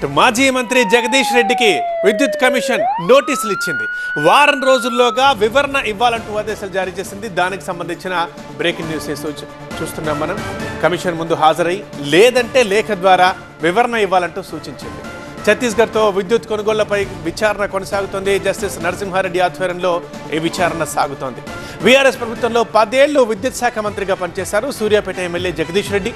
ఇటు మాజీ మంత్రి జగదీష్ రెడ్డికి విద్యుత్ కమిషన్ నోటీసులు ఇచ్చింది. వారం రోజుల్లోగా వివరణ ఇవ్వాలంటూ ఆదేశాలు జారీ చేసింది. దానికి సంబంధించిన బ్రేకింగ్ న్యూస్ చూస్తున్నాం మనం. కమిషన్ ముందు హాజరై లేదంటే లేఖ ద్వారా వివరణ ఇవ్వాలంటూ సూచించింది. ఛత్తీస్గఢ్తో విద్యుత్ కొనుగోళ్ళపై విచారణ కొనసాగుతోంది. జస్టిస్ నరసింహారెడ్డి ఆధ్వర్యంలో ఈ విచారణ సాగుతోంది. బీఆర్ఎస్ ప్రభుత్వంలో పదేళ్ళు విద్యుత్ శాఖ మంత్రిగా పనిచేశారు. సూర్యాపేట ఎమ్మెల్యే జగదీష్ రెడ్డి.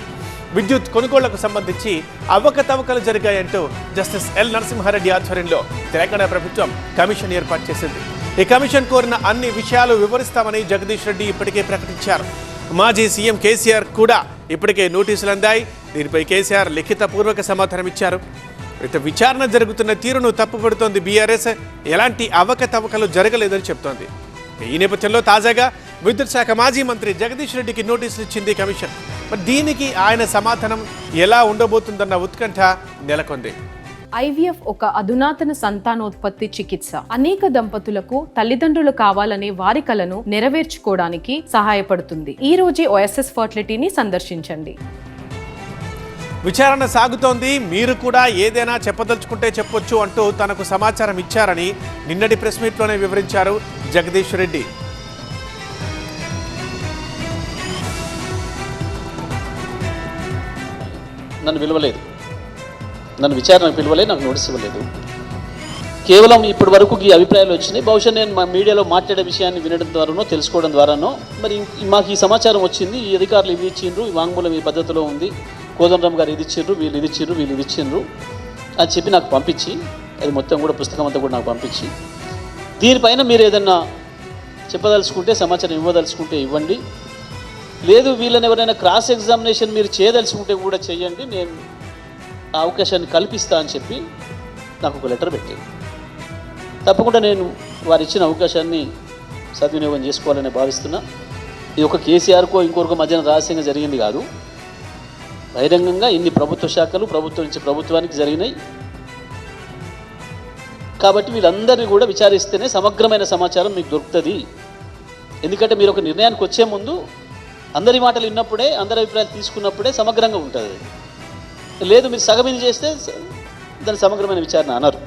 విద్యుత్ కొనుగోళ్ళకు సంబంధించి అవకతవకలు జరిగాయంటూ జస్టిస్ ఎల్ నరసింహారెడ్డి ఆధ్వర్యంలో తెలంగాణ ప్రభుత్వం కమిషన్ ఏర్పాటు చేసింది. ఈ కమిషన్ కోరిన అన్ని విషయాలు వివరిస్తామని జగదీష్ రెడ్డి ఇప్పటికే ప్రకటించారు. మాజీ సీఎం కేసీఆర్ కూడా ఇప్పటికే నోటీసులు అందాయి. దీనిపై కేసీఆర్ లిఖితపూర్వక సమాధానం ఇచ్చారు. అయితే విచారణ జరుగుతున్న తీరును తప్పుపడుతోంది బీఆర్ఎస్. ఎలాంటి అవకతవకలు జరగలేదని చెప్తోంది. ఈ నేపథ్యంలో తాజాగా విద్యుత్ శాఖ మాజీ మంత్రి జగదీష్ రెడ్డికి నోటీసులు ఇచ్చింది కమిషన్. మరి దీనికి ఆయన సమాధానం ఎలా ఉండబోతుందన్న ఉత్కంఠ నెలకొంది. ఐవీఎఫ్ ఒక అధునాతన సంతానోత్పత్తి చికిత్స. అనేక దంపతులకు తల్లిదండ్రులు కావాలనే వారి కలను నెరవేర్చుకోవడానికి సహాయపడుతుంది. ఈ రోజే ఓఎస్ఎస్ ఫర్టిలిటీని సందర్శించండి. విచారణ సాగుతోంది. మీరు కూడా ఏదైనా చెప్పదలుచుకుంటే చెప్పొచ్చు అంటూ తనకు సమాచారం ఇచ్చారని నిన్నటి ప్రెస్ మీట్లోనే వివరించారు జగదీష్ రెడ్డి. నన్ను పిలవలేదు నన్ను విచారణకు పిలవలేదు నాకు నోటీస్ ఇవ్వలేదు. కేవలం ఇప్పటి వరకు ఈ అభిప్రాయాలు వచ్చినాయి. బహుశా నేను మా మీడియాలో మాట్లాడే విషయాన్ని వినడం ద్వారానో తెలుసుకోవడం ద్వారానో మరి మాకు ఈ సమాచారం వచ్చింది. ఈ అధికారులు ఇవి ఇచ్చిండ్రు ఈ వాంగ్మూలం ఈ పద్ధతిలో ఉంది. కోదండరామ్ గారు ఇది ఇచ్చిండ్రు వీళ్ళు ఇది ఇచ్చిండ్రు వీళ్ళు ఇది ఇచ్చిండ్రు అని చెప్పి నాకు పంపించి అది మొత్తం కూడా పుస్తకం అంతా కూడా నాకు పంపించి దీనిపైన మీరు ఏదన్నా చెప్పదలుచుకుంటే సమాచారం ఇవ్వదలుచుకుంటే ఇవ్వండి. లేదు వీళ్ళని ఎవరైనా క్రాస్ ఎగ్జామినేషన్ మీరు చేయదలుచుకుంటే కూడా చేయండి నేను ఆ అవకాశాన్ని కల్పిస్తా అని చెప్పి నాకు ఒక లెటర్ పెట్టింది తప్పకుండా నేను వారు ఇచ్చిన అవకాశాన్ని సద్వినియోగం చేసుకోవాలని భావిస్తున్నా. ఇది ఒక కేసీఆర్కో ఇంకొకరికో మధ్యన రహస్యంగా జరిగింది కాదు. బహిరంగంగా ఇన్ని ప్రభుత్వ శాఖలు ప్రభుత్వం నుంచి ప్రభుత్వానికి జరిగినాయి. కాబట్టి వీళ్ళందరినీ కూడా విచారిస్తేనే సమగ్రమైన సమాచారం మీకు దొరుకుతుంది. ఎందుకంటే మీరు ఒక నిర్ణయానికి వచ్చే ముందు అందరి మాటలు విన్నప్పుడే అందరి అభిప్రాయాలు తీసుకున్నప్పుడే సమగ్రంగా ఉంటుంది. లేదు మీరు సగమిని చేస్తే దాని సమగ్రమైన విచారణ అనరు.